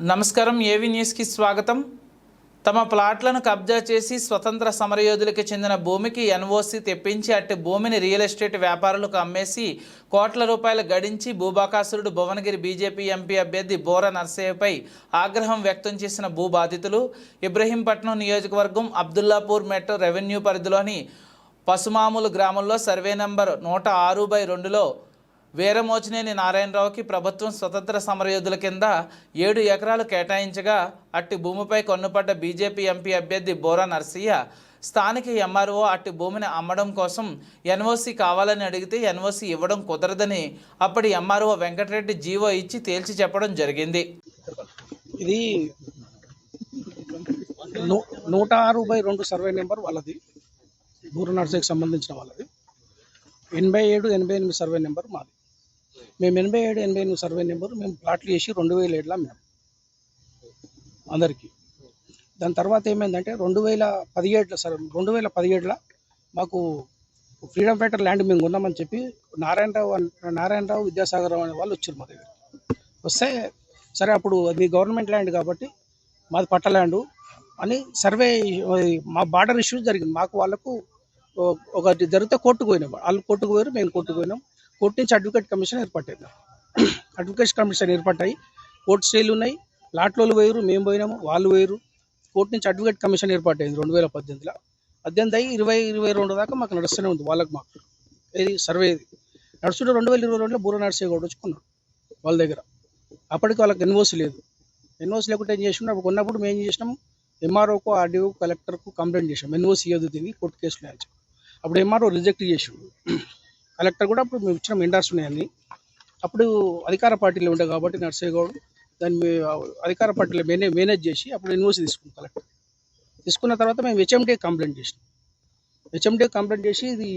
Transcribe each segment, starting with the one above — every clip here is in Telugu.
నమస్కారం ఏవి న్యూస్కి స్వాగతం? తమ ప్లాట్లను కబ్జా చేసి స్వతంత్ర సమరయోధులకు చెందిన భూమికి ఎన్ఓసి తెప్పించి అట్టి భూమిని రియల్ ఎస్టేట్ వ్యాపారులకు అమ్మేసి కోట్ల రూపాయలు గడించి భూబాకాసురుడు భువనగిరి బీజేపీ ఎంపీ అభ్యర్థి బోర నర్సయ్యపై ఆగ్రహం వ్యక్తం చేసిన భూ బాధితులు ఇబ్రహీంపట్నం నియోజకవర్గం అబ్దుల్లాపూర్ మెట్రో రెవెన్యూ పరిధిలోని పసుమాములు గ్రామంలో సర్వే నంబర్ నూట ఆరు బై రెండులో వీరమోచినేని నారాయణరావుకి ప్రభుత్వం స్వతంత్ర సమరయోధుల కింద ఏడు ఎకరాలు కేటాయించగా అట్టి భూమిపై కొన్నుపడ్డ బీజేపీ ఎంపీ అభ్యర్థి బోరా నర్సయ్య స్థానిక ఎంఆర్ఓ అట్టి భూమిని అమ్మడం కోసం ఎన్ఓసి కావాలని అడిగితే ఎన్ఓసి ఇవ్వడం కుదరదని అప్పటి ఎంఆర్ఓ వెంకటరెడ్డి జీవో ఇచ్చి తేల్చి చెప్పడం జరిగింది. ఇది నూ- నూట ఆరు బై రెండు సర్వే నెంబర్ వాళ్ళది. బూర నర్సరీకి సంబంధించిన వాళ్ళది. ఎనభై ఏడు ఎనభై ఎనిమిది సర్వే నెంబర్ మాది. మేము ఎనభై ఏడు ఎనభై ఎనిమిది సర్వే నెంబర్ మేము ప్లాట్లు చేసి రెండు వేల ఏడులో మేము అందరికీ. దాని తర్వాత ఏమైందంటే రెండు వేల పదిహేడులో సరే రెండు వేల పదిహేడులో మాకు ఫ్రీడమ్ ఫైటర్ ల్యాండ్ మేము కొన్నామని చెప్పి నారాయణరావు నారాయణరావు విద్యాసాగర్ రావు అనే వాళ్ళు వచ్చారు మా దగ్గర. వస్తే సరే అప్పుడు అది గవర్నమెంట్ ల్యాండ్ కాబట్టి మాది పట్ట ల్యాండ్ అని సర్వే మా బార్డర్ ఇష్యూ జరిగింది. మాకు వాళ్ళకు ఒక ఒకటి జరిగితే కోర్టుకు పోయినాం. వాళ్ళు కోర్టుకు పోయారు మేము కోర్టుకు పోయినాం. కోర్టు నుంచి అడ్వకేట్ కమిషన్ ఏర్పట్టింది అడ్వకేట్ కమిషన్ ఏర్పడ్డాయి. కోర్టు స్టేలు ఉన్నాయి. లాట్లోలు పోయారు మేము పోయినాము వాళ్ళు పోయారు కోర్టు నుంచి అడ్వకేట్ కమిషన్ ఏర్పాటైంది రెండు వేల పద్దెనిమిదిలో. పద్దెనిమిది అయ్యి ఇరవై ఇరవై రెండు దాకా మాకు నడుస్తూనే ఉంది వాళ్ళకి మాకు. ఇది సర్వే ఇది నడుస్తుంటే రెండు వేల ఇరవై రెండులో బూర నర్సే కూడా వచ్చుకున్నాడు వాళ్ళ దగ్గర. అప్పటికి వాళ్ళకి ఎన్ఓసి లేదు. ఎన్ఓసి లేకుంటే ఏం చేసినాం అప్పుడు కొన్నప్పుడు మేము ఏం చేసినాం ఎంఆర్ఓకు ఆర్డీఓ కలెక్టర్కు కంప్లైంట్ చేసాం ఎన్ఓసి ఇవ్వదు దీన్ని కోర్టు కేసులు అప్పుడు ఎంఆర్ఓ రిజెక్ట్ చేసిండు. కలెక్టర్ కూడా అప్పుడు మేము ఇచ్చిన ఎండార్స్ ఉన్నాయని అప్పుడు అధికార పార్టీలో ఉండే కాబట్టి నర్సయ్య గౌడ్ దాన్ని అధికార పార్టీలో మేనే మేనేజ్ చేసి అప్పుడు ఎన్ఓసి తీసుకున్నాం కలెక్టర్. తీసుకున్న తర్వాత మేము హెచ్ఎండే కంప్లైంట్ చేసినాం. హెచ్ఎండే కంప్లైంట్ చేసి ఇది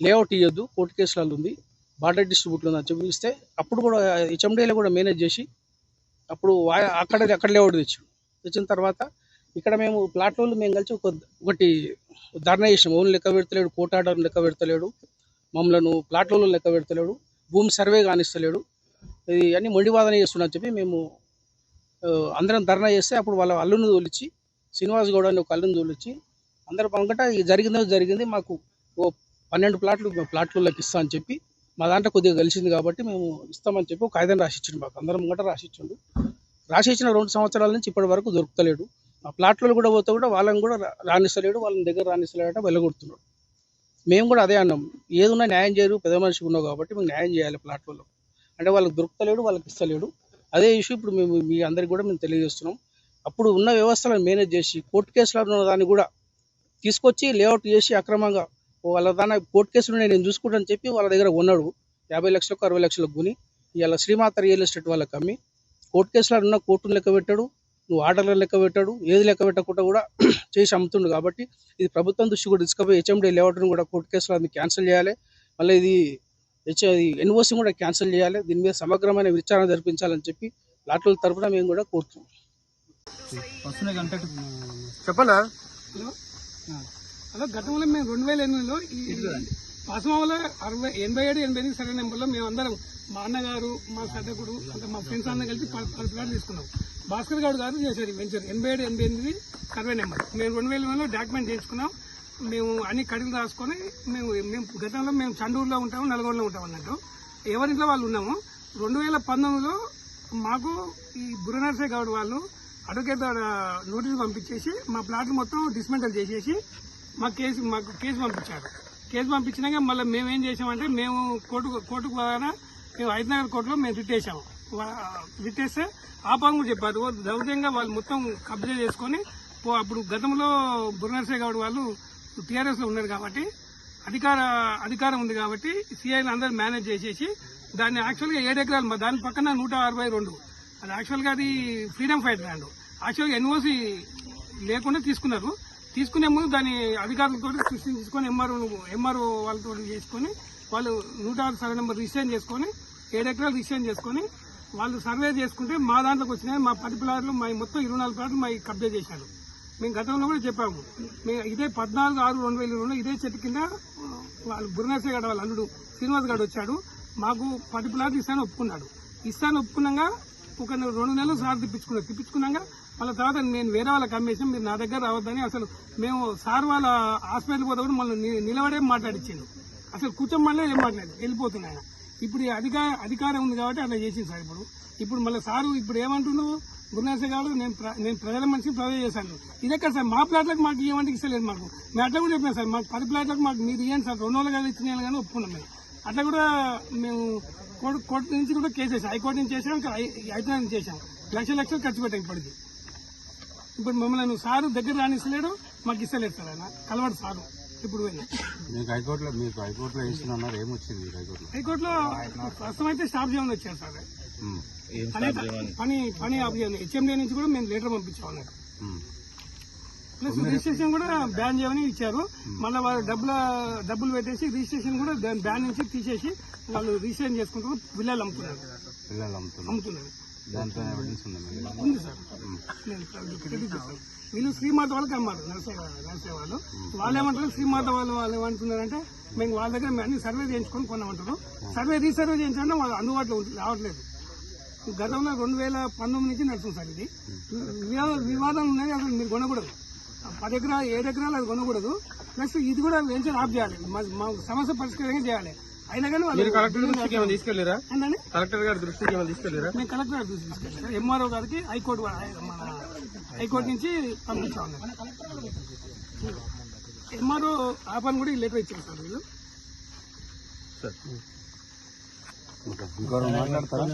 లేఅవుట్ ఇవ్వద్దు కోర్టు కేసులలో ఉంది బార్డర్ డిస్ట్రిబ్యూట్లో ఉందని చెప్పి ఇస్తే అప్పుడు కూడా హెచ్ఎండేలో కూడా మేనేజ్ చేసి అప్పుడు అక్కడ అక్కడ లేఅవుట్ తెచ్చాం. తెచ్చిన తర్వాత ఇక్కడ మేము ప్లాట్ వాళ్ళు మేము కలిసి ఒక ఒకటి ధర్నా చేసినాం. ఓన్ లెక్క పెడతలేడు కోర్టు ఆర్డర్ లెక్క పెడతలేడు మమ్మలను ప్లాట్లలో లెక్క పెడతలేడు భూమి సర్వే కానిస్తలేడు. ఇది అన్ని మొండివాదన చేస్తున్నా చెప్పి మేము అందరం ధర్నా చేస్తే అప్పుడు వాళ్ళ అల్లుని తోలిచ్చి శ్రీనివాస్ గౌడ్ అని ఒక అల్లుని తోలిచ్చి అందరు పంకట ఇది జరిగిందో జరిగింది మాకు ఓ పన్నెండు ప్లాట్లు ప్లాట్లలోకి ఇస్తా అని చెప్పి మా దాంట్లో కొద్దిగా కలిసింది కాబట్టి మేము ఇస్తామని చెప్పి ఒక కాగితం రాసిచ్చిండు మాకు. అందరం ముంగట రాసిచ్చిండు. రాసి ఇచ్చిన రెండు సంవత్సరాల నుంచి ఇప్పటి వరకు దొరుకుతలేడు. ఆ ప్లాట్లలో కూడా పోతే కూడా వాళ్ళని కూడా రాణిస్తలేడు రానిస్తలేడు వాళ్ళని దగ్గర రానిస్తలేడట వెళ్ళగొడుతున్నాడు. మేము కూడా అదే అన్నాం. ఏదున్నా న్యాయం చేయరు పెద్ద మనిషి ఉన్నావు కాబట్టి మేము న్యాయం చేయాలి ప్లాట్ఫామ్లో. అంటే వాళ్ళకి దొరుకుతలేడు వాళ్ళకి ఇస్తలేడు. అదే ఇష్యూ ఇప్పుడు మేము మీ అందరికి కూడా మేము తెలియజేస్తున్నాం. అప్పుడు ఉన్న వ్యవస్థలను మేనేజ్ చేసి కోర్టు కేసులో ఉన్న దాన్ని కూడా తీసుకొచ్చి లేఅవుట్ చేసి అక్రమంగా వాళ్ళ దాని కోర్టు కేసులు నేను చూసుకుంటానని చెప్పి వాళ్ళ దగ్గర ఉన్నాడు యాభై లక్షలకు అరవై లక్షలకు కొని. ఇవాళ శ్రీమాత రియల్ ఎస్టేట్ వాళ్ళకి అమ్మి కోర్టు కేసులో ఉన్న కోర్టును లెక్క పెట్టాడు. నువ్వు ఆర్డర్లు లెక్క పెట్టాడు ఏది లెక్క పెట్టకుండా కూడా చేసి అమ్ముతుండు కాబట్టి ఇది ప్రభుత్వం దృష్టి కూడా తీసుకుపోయి హెచ్ఎండి లేఅవుట్ను కూడా కోర్టు కేసులో అది క్యాన్సిల్ చేయాలి. మళ్ళీ ఇది హెచ్ ఎన్ఓసి కూడా క్యాన్సిల్ చేయాలి. దీని మీద సమగ్రమైన విచారణ జరిపించాలని చెప్పి లాట్ల తరపున మేము కూడా కోరుతున్నాం. చెప్పనా హలో? హలో గతంలో మేము రెండు వేల ఎనిమిదిలో ఈ అరవై ఎనభై ఏడు ఎనభై ఎనిమిది సరైన నెంబర్లో మేము అందరం మా అన్నగారు మా సదకుడు అంటే మా ఫ్రెండ్స్ అందరం కలిసి పది ప్లాట్లు తీసుకున్నాం. భాస్కర్ గౌడ్ గారు చేశారు వెంచర్. ఎనభై ఏడు ఎనభై ఎనిమిది సర్వే నెంబర్. మేము రెండు వేల ఎనిమిదిలో డాక్యుమెంట్ చేసుకున్నాం మేము అన్ని కడిగి రాసుకొని మేము మేము గతంలో మేము చండూరులో ఉంటాము నల్గొండలో ఉంటాం అన్నట్టు. ఎవరింట్లో వాళ్ళు ఉన్నాము రెండు వేల పంతొమ్మిదిలో మాకు ఈ బురనర్సే గౌడ్ వాళ్ళు అడ్వకేట్ ద్వారా నోటీస్ పంపించేసి మా ప్లాట్లు మొత్తం డిస్మెంటల్ చేసేసి మా కేసు మాకు కేసు పంపించారు. కేసు పంపించినాక మళ్ళీ మేము ఏం చేసామంటే మేము కోర్టు కోర్టుకు పోగానే మేము హైదరాబాద్ కోర్టులో మేము రిట్ వేసాము వా- రిట్ వేస్తే చెప్పారు. ఓ దౌర్జంగా వాళ్ళు మొత్తం కబ్జా చేసుకొని పో- అప్పుడు గతంలో బుర్నర్సే గౌడ్ వాళ్ళు టీఆర్ఎస్లో ఉన్నారు కాబట్టి అధికార అధికారం ఉంది కాబట్టి సిఐలు అందరూ మేనేజ్ చేసేసి దాన్ని యాక్చువల్గా ఏడు ఎకరాలు మా దాని పక్కన నూట అరవై రెండు. అది యాక్చువల్గా అది ఫ్రీడమ్ ఫైట్ ల్యాండ్ యాక్చువల్గా ఎన్ఓసి లేకుండా తీసుకున్నారు. తీసుకునే ముందు దాని అధికారులతో సృష్టించుకొని ఎంఆర్ఓ ఎంఆర్ఓ వాళ్ళతో చేసుకొని వాళ్ళు నూట ఆరు సర్వే నెంబర్ రిజిస్టర్ చేసుకొని ఏడు ఎకరాలు రిజిస్టర్ చేసుకొని వాళ్ళు సర్వే చేసుకుంటే మా దాంట్లోకి వచ్చినాయి. మా పది ప్లాట్లు మా మొత్తం ఇరవై నాలుగు ప్లాట్లు మా కబ్జా చేశారు. మేము గతంలో కూడా చెప్పాము. మేము ఇదే పద్నాలుగు ఆరు రెండు వేల ఇరవైలో ఇదే చెట్టు కింద వాళ్ళు బుర్నేశ్వర గడ వాళ్ళ అల్లుడు శ్రీనివాస్ గడు వచ్చాడు. మాకు పది ప్లాట్లు ఇస్తాను ఒప్పుకున్నాడు. ఇస్తాను ఒప్పుకున్నాక ఒక నెల- రెండు నెలలు సార్ తిప్పించుకున్నారు. తిప్పించుకున్నాక మళ్ళీ తర్వాత నేను వేరే వాళ్ళకి అమ్మేసాం మీరు నా దగ్గర రావద్దని అసలు మేము సార్ వాళ్ళ హాస్పిటల్కి పోతే కూడా మళ్ళీ నిలబడే మాట్లాడిచ్చిండు. అసలు కూర్చోమల్లే ఏం మాట్లాడి వెళ్ళిపోతున్నాయి ఆయన. ఇప్పుడు అధికార అధికారం ఉంది కాబట్టి అలా చేసింది సార్ ఇప్పుడు. ఇప్పుడు మళ్ళీ సారు ఇప్పుడు ఏమంటున్నావు గురునాథ గారు నేను ప్ర- నేను ప్రజల మనిషి ప్రజలు చేశాను. ఇదే కదా సార్ మా ప్లాట్లకు మాకు ఏమంటే ఇస్తలేదు మాకు. మేము అట్లా కూడా చెప్పినాం సార్ మాకు పది ప్లాట్లకు మాకు మీరు ఇవ్వండి సార్ రెండు గారు ఇచ్చిన కానీ ఒప్పుకున్నాం మేము. అట్లా కూడా మేము కోర్టు కోర్టు నుంచి కూడా కేసు వేసాం. హైకోర్టు నుంచి చేసాం ఇంకా హైదరాబాద్ నుంచి చేసాం లక్ష లక్షలు ఖర్చు పెట్టాం ఇప్పటికీ. ఇప్పుడు మమ్మల్ని సారు దగ్గర రానిస్తలేడు మాకు ఇస్తలేదు సార్ ఆయన. కలవాడు సారు. ఇప్పుడు మీకు హైకోర్టులో మీకు హైకోర్టులో ఇస్తున్నారు ఏమొచ్చింది మీకు హైకోర్టులో? హైకోర్టులో ప్రస్తుతం అయితే స్టాప్ చేయమని వచ్చారు సార్. పని పని పని ఆఫ్ చేయాలి హెచ్ఎండి నుంచి కూడా మేము లెటర్ పంపించాం అన్నారు ఉమ్. ప్లస్ రిజిస్ట్రేషన్ కూడా బ్యాన్ చేయమని ఇచ్చారు. మళ్ళీ వాళ్ళు డబ్బుల డబ్బులు పెట్టేసి రిజిస్ట్రేషన్ కూడా దాని బ్యాన్ నుంచి తీసేసి వాళ్ళు రిజిస్ట్రేషన్ చేసుకుంటారు. పిల్లలు అమ్ముతున్నారు. అమ్ముతున్నారు. ఎవిడెన్స్ ఉంది సార్. వీళ్ళు శ్రీమాత వాళ్ళకి అమ్మారు నర్సే నర్సే వాళ్ళు వాళ్ళు ఏమంటారు శ్రీమాత వాళ్ళు వాళ్ళు ఏమంటున్నారంటే మేము వాళ్ళ దగ్గర మేము అన్ని సర్వే చేయించుకొని కొన్నామంటారు సర్వే రీసర్వే చేయించాలంటే వాళ్ళు అందుబాటులో రావట్లేదు. గతంలో రెండు వేల పంతొమ్మిది నుంచి నడుస్తుంది సార్ ఇది. వివా- వివాదం ఉన్నది అసలు మీరు కొనకూడదు. పది ఎకరాలు ఏడు ఎకరాలు అది కొనకూడదు. ప్లస్ ఇది కూడా వెంచర్ ఆఫ్ చేయాలి. మా- మా సమస్య పరిష్కారంగా చేయాలి. అయినా కానీ వాళ్ళు తీసుకెళ్ళారా ఏంటండి? కలెక్టర్ గారి దృష్టికి ఏమైనా తీసుకెళ్ళారా మేము కలెక్టర్ ఎంఆర్ఓ గారికి హైకోర్టు మన హైకోర్టు నుంచి పంపించాం ఎంఆర్ఓ ఆ పని కూడా ఈ లెటర్ ఇచ్చారు సార్ వీళ్ళు. ఇంకోరు మాట్లాడతారా?